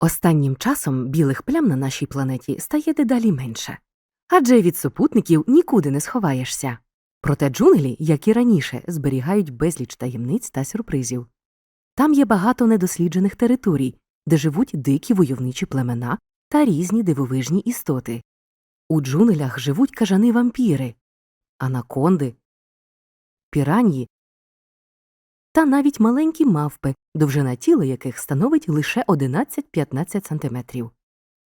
Останнім часом білих плям на нашій планеті стає дедалі менше. Адже від супутників нікуди не сховаєшся. Проте джунглі, як і раніше, зберігають безліч таємниць та сюрпризів. Там є багато недосліджених територій, де живуть дикі войовничі племена та різні дивовижні істоти. У джунглях живуть кажани вампіри, анаконди, піраньї та навіть маленькі мавпи, довжина тіла яких становить лише 11-15 сантиметрів.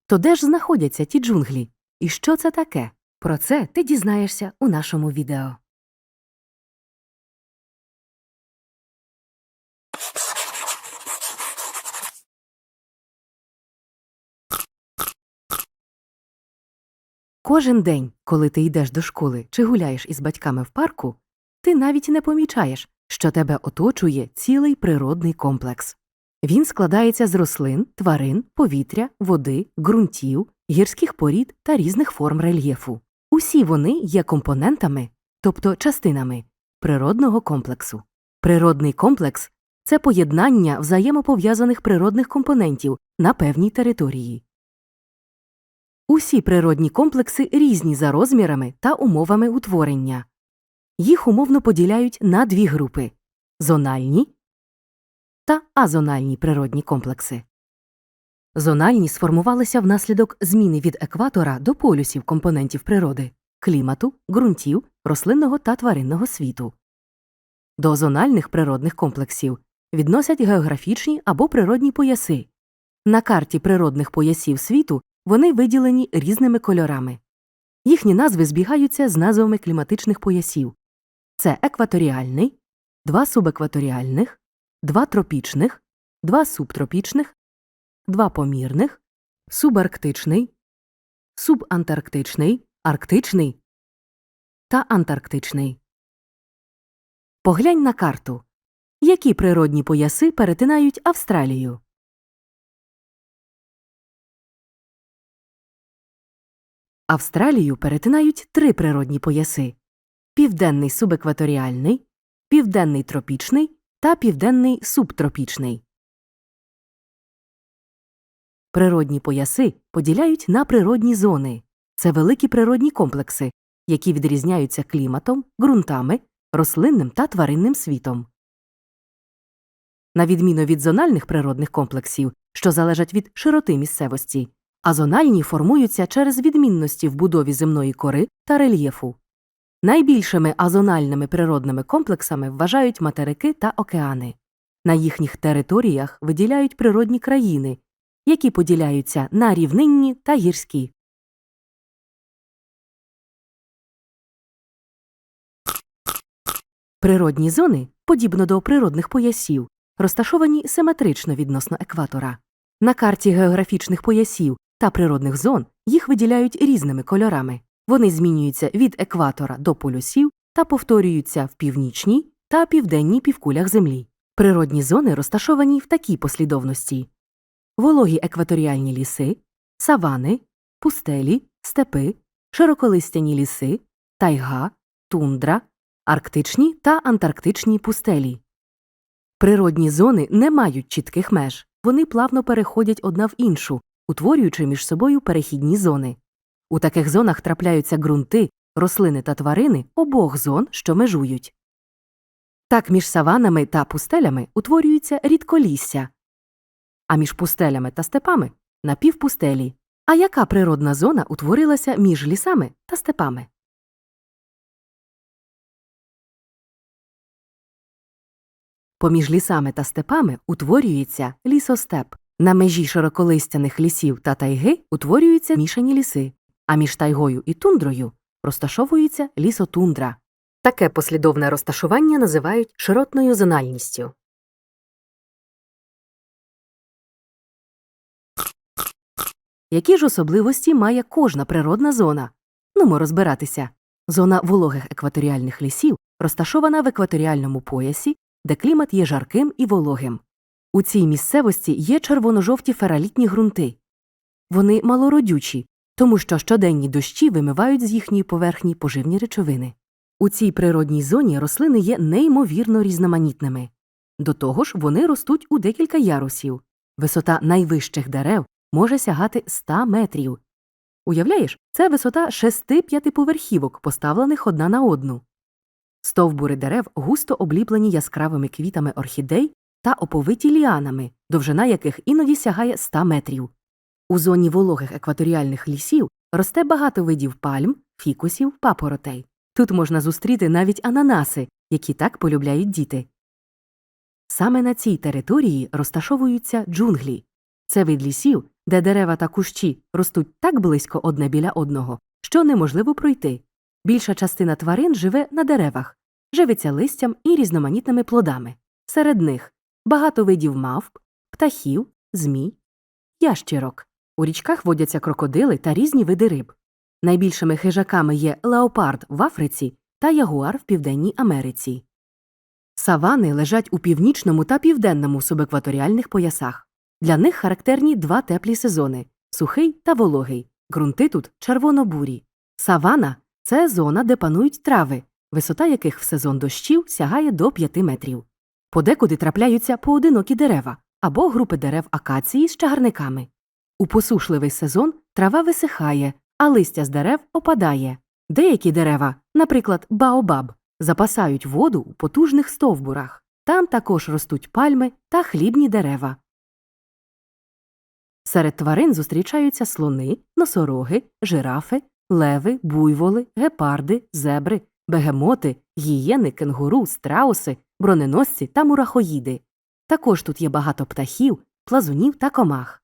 То де ж знаходяться ті джунглі? І що це таке? Про це ти дізнаєшся у нашому відео. Кожен день, коли ти йдеш до школи чи гуляєш із батьками в парку, ти навіть не помічаєш, що тебе оточує цілий природний комплекс. Він складається з рослин, тварин, повітря, води, ґрунтів, гірських порід та різних форм рельєфу. Усі вони є компонентами, тобто частинами природного комплексу. Природний комплекс це поєднання взаємопов'язаних природних компонентів на певній території. Усі природні комплекси різні за розмірами та умовами утворення. Їх умовно поділяють на дві групи зональні та азональні природні комплекси. Зональні сформувалися внаслідок зміни від екватора до полюсів компонентів природи клімату, ґрунтів, рослинного та тваринного світу. До зональних природних комплексів відносять географічні або природні пояси. На карті природних поясів світу вони виділені різними кольорами. Їхні назви збігаються з назвами кліматичних поясів це екваторіальний, два субекваторіальних, два тропічних, два субтропічних, два помірних, субарктичний, субантарктичний, арктичний та антарктичний. Поглянь на карту. Які природні пояси перетинають Австралію? Австралію перетинають три природні пояси південний субекваторіальний, південний тропічний та південний субтропічний. Природні пояси поділяють на природні зони. Це великі природні комплекси, які відрізняються кліматом, ґрунтами, рослинним та тваринним світом. На відміну від зональних природних комплексів, що залежать від широти місцевості, азональні формуються через відмінності в будові земної кори та рельєфу. Найбільшими азональними природними комплексами вважають материки та океани. На їхніх територіях виділяють природні країни, які поділяються на рівнинні та гірські. Природні зони, подібно до природних поясів, розташовані симетрично відносно екватора. На карті географічних поясів та природних зон їх виділяють різними кольорами. Вони змінюються від екватора до полюсів та повторюються в північній та південній півкулях Землі. Природні зони розташовані в такій послідовності вологі екваторіальні ліси, савани, пустелі, степи, широколистяні ліси, тайга, тундра, арктичні та антарктичні пустелі. Природні зони не мають чітких меж, вони плавно переходять одна в іншу, утворюючи між собою перехідні зони. У таких зонах трапляються ґрунти, рослини та тварини обох зон, що межують. Так між саванами та пустелями утворюється рідколісся, а між пустелями та степами напівпустелі. А яка природна зона утворилася між лісами та степами? Поміж лісами та степами утворюється лісостеп. На межі широколистяних лісів та тайги утворюються мішані ліси, а між тайгою і тундрою розташовується лісотундра. Таке послідовне розташування називають широтною зональністю. Які ж особливості має кожна природна зона? Нумо розбиратися. Зона вологих екваторіальних лісів розташована в екваторіальному поясі, де клімат є жарким і вологим. У цій місцевості є червоно-жовті фералітні ґрунти. Вони малородючі, тому що щоденні дощі вимивають з їхньої поверхні поживні речовини. У цій природній зоні рослини є неймовірно різноманітними. До того ж, вони ростуть у декілька ярусів. Висота найвищих дерев може сягати 100 метрів. Уявляєш, це висота шести п'ятиповерхівок, поставлених одна на одну. Стовбури дерев густо обліплені яскравими квітами орхідей та оповиті ліанами, довжина яких іноді сягає 100 метрів. У зоні вологих екваторіальних лісів росте багато видів пальм, фікусів, папоротей. Тут можна зустріти навіть ананаси, які так полюбляють діти. Саме на цій території розташовуються джунглі. Це вид лісів, де дерева та кущі ростуть так близько одне біля одного, що неможливо пройти. Більша частина тварин живе на деревах, живиться листям і різноманітними плодами. Серед них багато видів мавп, птахів, змій, ящірок. У річках водяться крокодили та різні види риб. Найбільшими хижаками є леопард в Африці та ягуар в Південній Америці. Савани лежать у північному та південному субекваторіальних поясах. Для них характерні два теплі сезони сухий та вологий. Ґрунти тут червоно-бурі. Савана це зона, де панують трави, висота яких в сезон дощів сягає до 5 метрів. Подекуди трапляються поодинокі дерева або групи дерев акації з чагарниками. У посушливий сезон трава висихає, а листя з дерев опадає. Деякі дерева, наприклад, баобаб, запасають воду у потужних стовбурах. Там також ростуть пальми та хлібні дерева. Серед тварин зустрічаються слони, носороги, жирафи, леви, буйволи, гепарди, зебри, бегемоти, гієни, кенгуру, страуси, броненосці та мурахоїди. Також тут є багато птахів, плазунів та комах.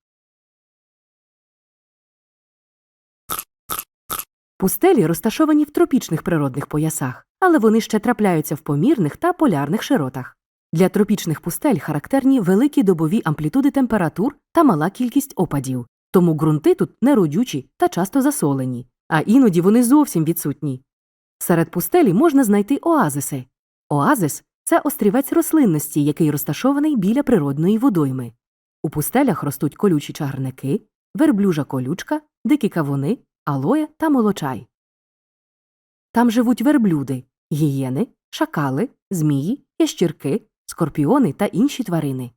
Пустелі розташовані в тропічних природних поясах, але вони ще трапляються в помірних та полярних широтах. Для тропічних пустель характерні великі добові амплітуди температур та мала кількість опадів, тому ґрунти тут неродючі та часто засолені, а іноді вони зовсім відсутні. Серед пустелі можна знайти оазиси. Оазис це острівець рослинності, який розташований біля природної водойми. У пустелях ростуть колючі чагарники, верблюжа колючка, дикі кавуни, алоє та молочай. Там живуть верблюди, гієни, шакали, змії, ящірки, скорпіони та інші тварини.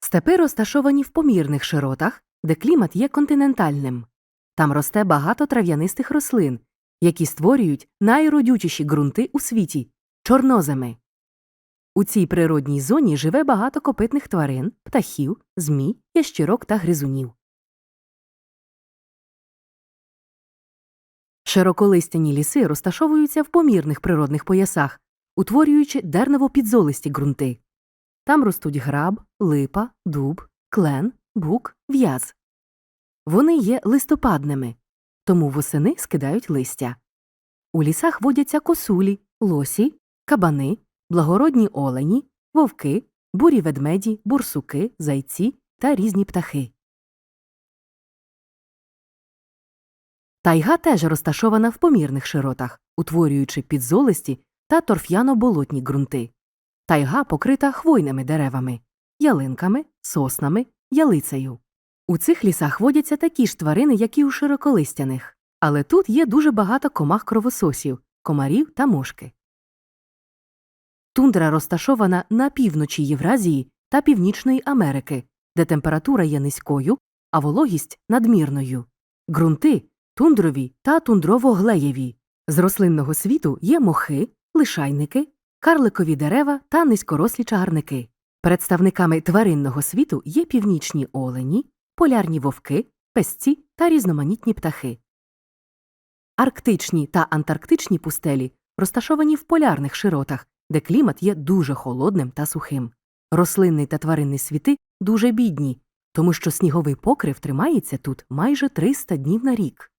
Степи розташовані в помірних широтах, де клімат є континентальним. Там росте багато трав'янистих рослин, які створюють найродючіші ґрунти у світі чорноземи. У цій природній зоні живе багато копитних тварин, птахів, змій, ящірок та гризунів. Широколистяні ліси розташовуються в помірних природних поясах, утворюючи дерново-підзолисті ґрунти. Там ростуть граб, липа, дуб, клен, бук, в'яз. Вони є листопадними, тому восени скидають листя. У лісах водяться косулі, лосі, кабани, благородні олені, вовки, бурі ведмеді, бурсуки, зайці та різні птахи. Тайга теж розташована в помірних широтах, утворюючи підзолисті та торф'яно-болотні ґрунти. Тайга покрита хвойними деревами, ялинками, соснами, ялицею. У цих лісах водяться такі ж тварини, як і у широколистяних, але тут є дуже багато комах кровососів, комарів та мошки. Тундра розташована на півночі Євразії та Північної Америки, де температура є низькою, а вологість надмірною. Ґрунти тундрові та тундрово-глеєві. З рослинного світу є мохи, лишайники, карликові дерева та низькорослі чагарники. Представниками тваринного світу є північні олені, полярні вовки, песці та різноманітні птахи. Арктичні та антарктичні пустелі розташовані в полярних широтах, де клімат є дуже холодним та сухим. Рослинний та тваринний світи дуже бідні, тому що сніговий покрив тримається тут майже 300 днів на рік.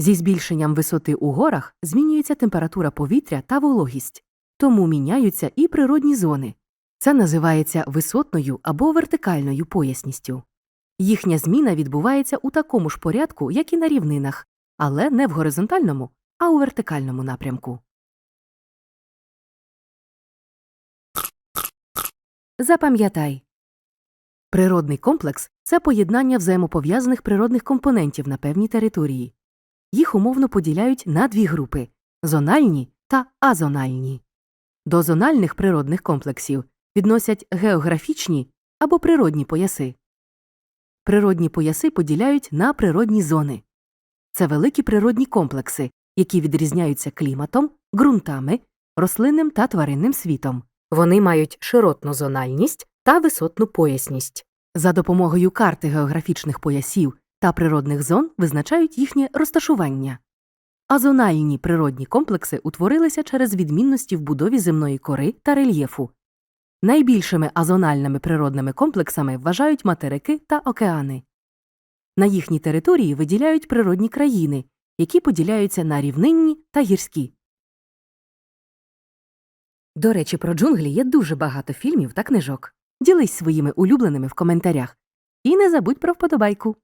Зі збільшенням висоти у горах змінюється температура повітря та вологість, тому міняються і природні зони. Це називається висотною або вертикальною поясністю. Їхня зміна відбувається у такому ж порядку, як і на рівнинах, але не в горизонтальному, а у вертикальному напрямку. Запам'ятай природний комплекс це поєднання взаємопов'язаних природних компонентів на певній території. Їх умовно поділяють на дві групи зональні та азональні. До зональних природних комплексів відносять географічні або природні пояси. Природні пояси поділяють на природні зони. Це великі природні комплекси, які відрізняються кліматом, ґрунтами, рослинним та тваринним світом. Вони мають широтну зональність та висотну поясність. За допомогою карти географічних поясів та природних зон визначають їхнє розташування. Азональні природні комплекси утворилися через відмінності в будові земної кори та рельєфу. Найбільшими азональними природними комплексами вважають материки та океани. На їхній території виділяють природні країни, які поділяються на рівнинні та гірські. До речі, про джунглі є дуже багато фільмів та книжок. Ділись своїми улюбленими в коментарях. І не забудь про вподобайку.